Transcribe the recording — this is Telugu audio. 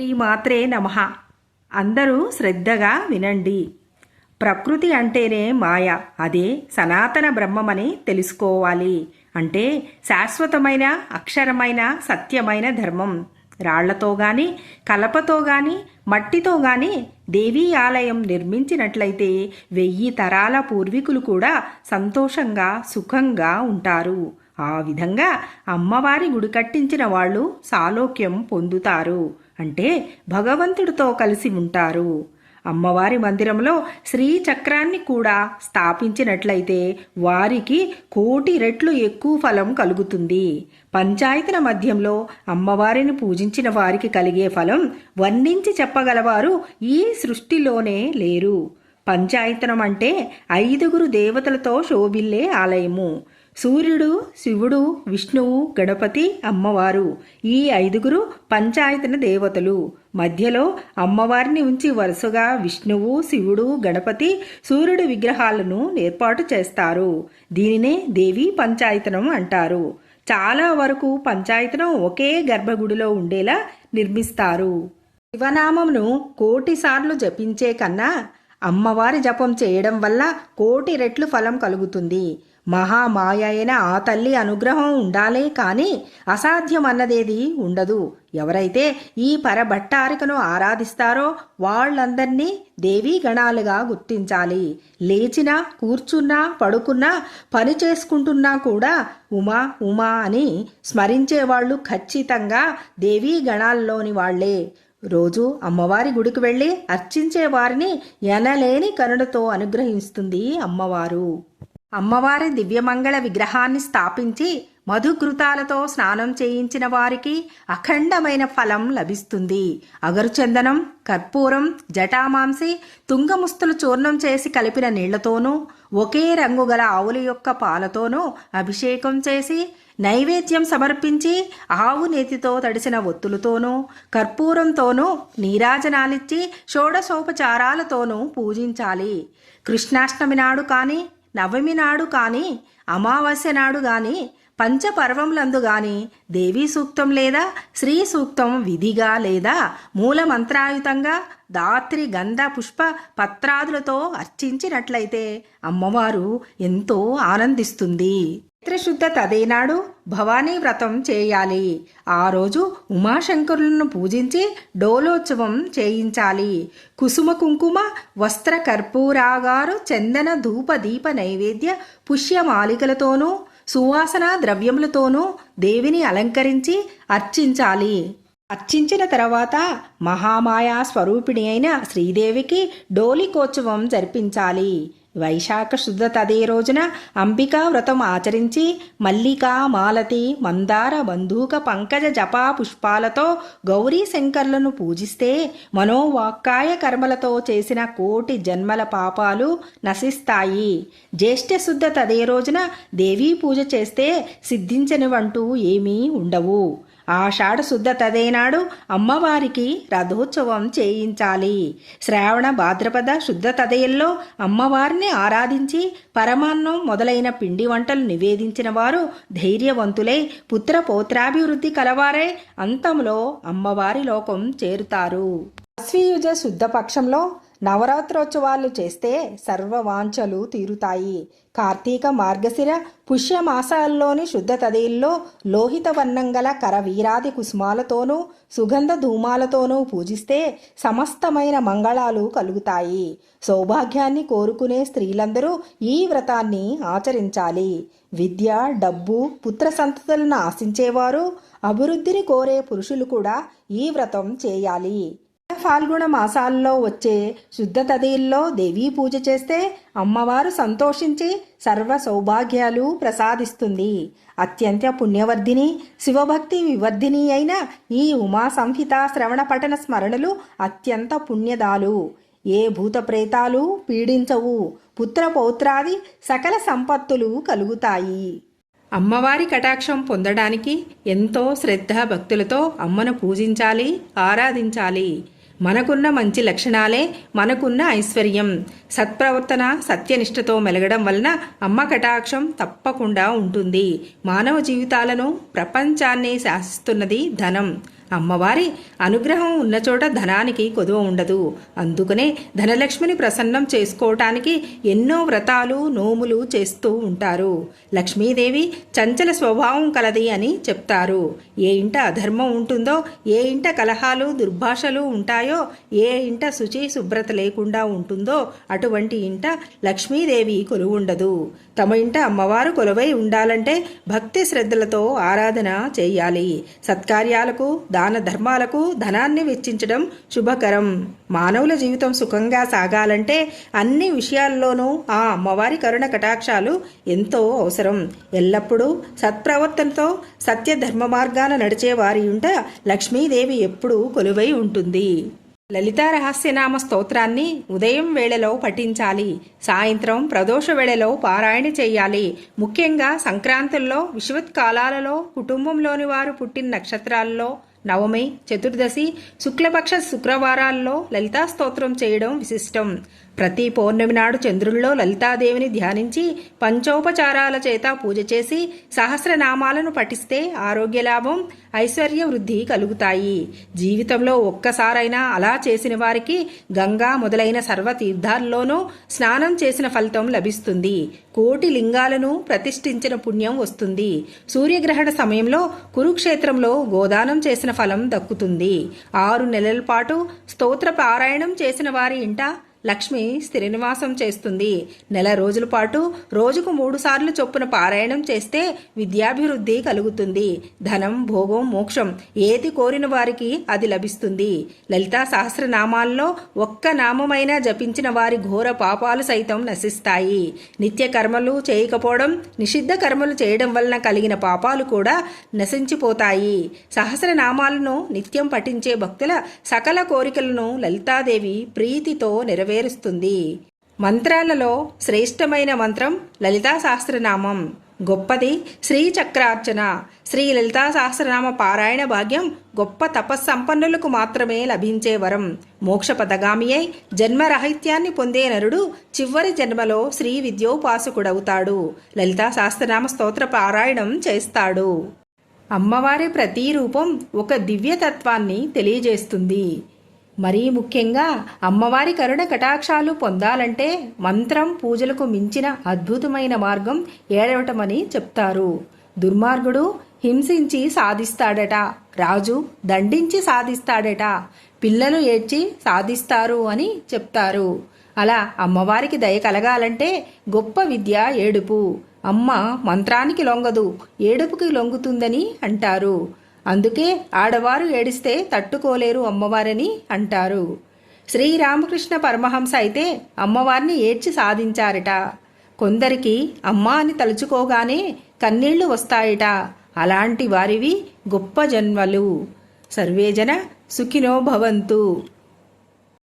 శ్రీమాత్రే నమ. అందరూ శ్రద్ధగా వినండి. ప్రకృతి అంటేనే మాయ. అదే సనాతన బ్రహ్మమని తెలుసుకోవాలి. అంటే శాశ్వతమైన అక్షరమైన సత్యమైన ధర్మం. రాళ్ళతో గాని కలపతో గాని మట్టితో గాని దేవీ ఆలయం నిర్మించినట్లయితే వెయ్యి తరాల పూర్వీకులు కూడా సంతోషంగా సుఖంగా ఉంటారు. ఆ విధంగా అమ్మవారి గుడి కట్టించిన వాళ్ళు సాలోక్యం పొందుతారు. అంటే భగవంతుడితో కలిసి ఉంటారు. అమ్మవారి మందిరంలో శ్రీ చక్రాన్ని కూడా స్థాపించినట్లయితే వారికి కోటి రెట్లు ఎక్కువ ఫలం కలుగుతుంది. పంచాయతీల మధ్యంలో అమ్మవారిని పూజించిన వారికి కలిగే ఫలం వర్ణించి చెప్పగలవారు ఈ సృష్టిలోనే లేరు. పంచాయతనం అంటే ఐదుగురు దేవతలతో శోభిల్లే ఆలయము. సూర్యుడు శివుడు విష్ణువు గణపతి అమ్మవారు. ఈ ఐదుగురు పంచాయతన దేవతలు. మధ్యలో అమ్మవారిని ఉంచి వరుసగా విష్ణువు శివుడు గణపతి సూర్యుడు విగ్రహాలను ఏర్పాటు చేస్తారు. దీనినే దేవీ పంచాయతనం అంటారు. చాలా వరకు పంచాయతనం ఒకే గర్భగుడిలో ఉండేలా నిర్మిస్తారు. శివనామమును కోటిసార్లు జపించే కన్నా అమ్మవారి జపం చేయడం వల్ల కోటి రెట్లు ఫలం కలుగుతుంది. మహామాయ అయిన ఆ తల్లి అనుగ్రహం ఉండాలే కానీ అసాధ్యం అన్నదేది ఉండదు. ఎవరైతే ఈ పరభట్టారికను ఆరాధిస్తారో వాళ్ళందరినీ దేవీ గణాలుగా గుర్తించాలి. లేచినా కూర్చున్నా పడుకున్నా పని చేసుకుంటున్నా కూడా ఉమా ఉమా అని స్మరించేవాళ్ళు ఖచ్చితంగా దేవీ గణాల్లోని వాళ్ళే. రోజు అమ్మవారి గుడికి వెళ్ళి అర్చించే వారిని ఎనలేని కరుణతో అనుగ్రహిస్తుంది అమ్మవారు. అమ్మవారి దివ్యమంగళ విగ్రహాన్ని స్థాపించి మధుకృతాలతో స్నానం చేయించిన వారికి అఖండమైన ఫలం లభిస్తుంది. అగరుచందనం కర్పూరం జటామాంసి తుంగముస్తులు చూర్ణం చేసి కలిపిన నీళ్ళతోనూ ఒకే రంగు గల ఆవుల యొక్క పాలతోనూ అభిషేకం చేసి నైవేద్యం సమర్పించి ఆవు నేతితో తడిసిన ఒత్తులతోనూ కర్పూరంతోనూ నీరాజనాలిచ్చి షోడశోపచారాలతోనూ పూజించాలి. కృష్ణాష్టమి నాడు కానీ నవమి నాడు కానీ అమావాస్య నాడు గాని పంచపర్వములందు గాని దేవీ సూక్తం లేదా శ్రీ సూక్తం విధిగా లేదా మూలమంత్రాయుతంగా దాత్రి గంధ పుష్ప పత్రాదులతో అర్చించినట్లయితే అమ్మవారు ఎంతో ఆనందిస్తుంది. చైత్రశుద్ధ తదేనాడు భవానీ వ్రతం చేయాలి. ఆ రోజు ఉమాశంకరులను పూజించి డోలోత్సవం చేయించాలి. కుసుమ కుంకుమ వస్త్ర కర్పూరాగారు చందన ధూప దీప నైవేద్య పుష్యమాలికలతోనూ సువాసన ద్రవ్యములతోనూ దేవిని అలంకరించి అర్చించాలి. అర్చించిన తర్వాత మహామాయా స్వరూపిణి అయిన శ్రీదేవికి డోలికోత్సవం జరిపించాలి. వైశాఖ శుద్ధ తదే రోజున అంబికా వ్రతం ఆచరించి మల్లిక మాలతి మందార బంధూక పంకజ జపా పుష్పాలతో గౌరీ శంకర్లను పూజిస్తే మనోవాక్కాయ కర్మలతో చేసిన కోటి జన్మల పాపాలు నశిస్తాయి. జ్యేష్ఠ శుద్ధ తదే రోజున దేవీ పూజ చేస్తే సిద్ధించనివంటూ ఏమీ ఉండవు. ఆషాఢ శుద్ధ తదేనాడు అమ్మవారికి రథోత్సవం చేయించాలి. శ్రావణ భాద్రపద శుద్ధ తదయల్లో అమ్మవారిని ఆరాధించి పరమాన్నం మొదలైన పిండి వంటలు నివేదించిన వారు ధైర్యవంతులై పుత్ర పౌత్రాభివృద్ధి కలవారే అంతంలో అమ్మవారి లోకం చేరుతారు. అశ్వయుజ శుద్ధ పక్షంలో నవరాత్రోత్సవాలు చేస్తే సర్వవాంఛలు తీరుతాయి. కార్తీక మార్గశిర పుష్యమాసాల్లోని శుద్ధ తదేల్లో లోహిత వర్ణం గల కరవీరాది కుసుమాలతోనూ సుగంధ ధూమాలతోనూ పూజిస్తే సమస్తమైన మంగళాలు కలుగుతాయి. సౌభాగ్యాన్ని కోరుకునే స్త్రీలందరూ ఈ వ్రతాన్ని ఆచరించాలి. విద్య డబ్బు పుత్ర సంతతులను ఆశించేవారు అభివృద్ధిని కోరే పురుషులు కూడా ఈ వ్రతం చేయాలి. ఫాల్గుణ మాసాల్లో వచ్చే శుద్ధ తదిల్లో దేవీ పూజ చేస్తే అమ్మవారు సంతోషించి సర్వ సౌభాగ్యాలు ప్రసాదిస్తుంది. అత్యంత పుణ్యవర్ధిని శివభక్తి వివర్ధిని అయిన ఈ ఉమా సంహిత శ్రవణ పఠన స్మరణలు అత్యంత పుణ్యదాలు. ఏ భూత ప్రేతాలు పీడించవు పుత్ర పౌత్రాది సకల సంపత్తులు కలుగుతాయి. అమ్మవారి కటాక్షం పొందడానికి ఎంతో శ్రద్ధ భక్తులతో అమ్మను పూజించాలి ఆరాధించాలి. మనకున్న మంచి లక్షణాలే మనకున్న ఐశ్వర్యం. సత్ప్రవర్తన సత్యనిష్టతో మెలగడం వలన అమ్మ కటాక్షం తప్పకుండా ఉంటుంది. మానవ జీవితాలను ప్రపంచాన్ని శాసిస్తున్నది ధనం. అమ్మవారి అనుగ్రహం ఉన్న చోట ధనానికి కొదువ ఉండదు. అందుకనే ధనలక్ష్మిని ప్రసన్నం చేసుకోవటానికి ఎన్నో వ్రతాలు నోములు చేస్తూ ఉంటారు. లక్ష్మీదేవి చంచల స్వభావం కలది అని చెప్తారు. ఏ ఇంట అధర్మం ఉంటుందో ఏ ఇంట కలహాలు దుర్భాషలు ఉంటాయో ఏ ఇంట శుచి శుభ్రత లేకుండా ఉంటుందో అటువంటి ఇంట లక్ష్మీదేవి కొలువుండదు. తమ ఇంట అమ్మవారు కొలువై ఉండాలంటే భక్తి శ్రద్ధలతో ఆరాధన చేయాలి. సత్కార్యాలకు దాన ధర్మాలకు ధనాన్ని వెచ్చించడం శుభకరం. మానవుల జీవితం సుఖంగా సాగాలంటే అన్ని విషయాల్లోనూ ఆ అమ్మవారి కరుణ కటాక్షాలు ఎంతో అవసరం. ఎల్లప్పుడూ సత్ప్రవర్తనతో సత్య ధర్మ మార్గాన నడిచే వారి ఉంట లక్ష్మీదేవి ఎప్పుడూ కొలువై ఉంటుంది. లలితా రహస్యనామ స్తోత్రాన్ని ఉదయం వేళలో పఠించాలి సాయంత్రం ప్రదోష వేళలో పారాయణ చేయాలి. ముఖ్యంగా సంక్రాంతుల్లో విశ్వత్ కాలాలలో కుటుంబంలోని వారు పుట్టిన నక్షత్రాల్లో నవమి చతుర్దశి శుక్లపక్ష శుక్రవారాల్లో లలితా స్తోత్రం చేయడం విశిష్టం. ప్రతి పౌర్ణమి నాడు చంద్రుల్లో లలితాదేవిని ధ్యానించి పంచోపచారాల చేత పూజ చేసి సహస్రనామాలను పఠిస్తే ఆరోగ్య లాభం ఐశ్వర్య వృద్ధి కలుగుతాయి. జీవితంలో ఒక్కసారైనా అలా చేసిన వారికి గంగా మొదలైన సర్వ తీర్థాల్లోనూ స్నానం చేసిన ఫలితం లభిస్తుంది. కోటి లింగాలను ప్రతిష్ఠించిన పుణ్యం వస్తుంది. సూర్యగ్రహణ సమయంలో కురుక్షేత్రంలో గోదానం చేసిన ఫలం దక్కుతుంది. ఆరు నెలల పాటు స్తోత్ర పారాయణం చేసిన వారి ఇంట లక్ష్మి స్థిర నివాసం చేస్తుంది. నెల రోజుల పాటు రోజుకు మూడుసార్లు చొప్పున పారాయణం చేస్తే విద్యాభివృద్ధి కలుగుతుంది. ధనం భోగం మోక్షం ఏది కోరిన వారికి అది లభిస్తుంది. లలితా సహస్రనామాల్లో ఒక్క నామమైనా జపించిన వారి ఘోర పాపాలు సైతం నశిస్తాయి. నిత్య కర్మలు చేయకపోవడం నిషిద్ధ కర్మలు చేయడం వలన కలిగిన పాపాలు కూడా నశించిపోతాయి. సహస్రనామాలను నిత్యం పఠించే భక్తుల సకల కోరికలను లలితాదేవి ప్రీతితో నెరవేరు నెరవేరుస్తుంది. మంత్రాలలో శ్రేష్టమైన మంత్రం లలితా సహస్రనామం గొప్పది శ్రీ చక్రార్చన. శ్రీ లలితా సహస్రనామ పారాయణ భాగ్యం గొప్ప తపస్సంపన్నులకు మాత్రమే లభించే వరం. మోక్ష పదగామి అయి జన్మరహిత్యాన్ని పొందే నరుడు చివరి జన్మలో శ్రీ విద్యోపాసకుడవుతాడు. లలితా సహస్రనామ స్తోత్ర పారాయణం చేస్తాడు. అమ్మవారి ప్రతి రూపం ఒక దివ్యతత్వాన్ని తెలియజేస్తుంది. మరీ ముఖ్యంగా అమ్మవారి కరుణ కటాక్షాలు పొందాలంటే మంత్రం పూజలకు మించిన అద్భుతమైన మార్గం ఏడవటమని చెప్తారు. దుర్మార్గుడు హింసించి సాధిస్తాడట రాజు దండించి సాధిస్తాడట పిల్లలు ఏడ్చి సాధిస్తారు అని చెప్తారు. అలా అమ్మవారికి దయ కలగాలంటే గొప్ప విద్య ఏడుపు. అమ్మ మంత్రానికి లొంగదు ఏడుపుకి లొంగుతుందని అంటారు. అందుకే ఆడవారు ఏడిస్తే తట్టుకోలేరు అమ్మవారని అంటారు. శ్రీరామకృష్ణ పరమహంస అయితే అమ్మవారిని ఏడ్చి సాధించారట. కొందరికి అమ్మ అని తలుచుకోగానే కన్నీళ్ళు వస్తాయట. అలాంటి వారివి గొప్ప జన్మలు. సర్వేజన సుఖినో భవంతు.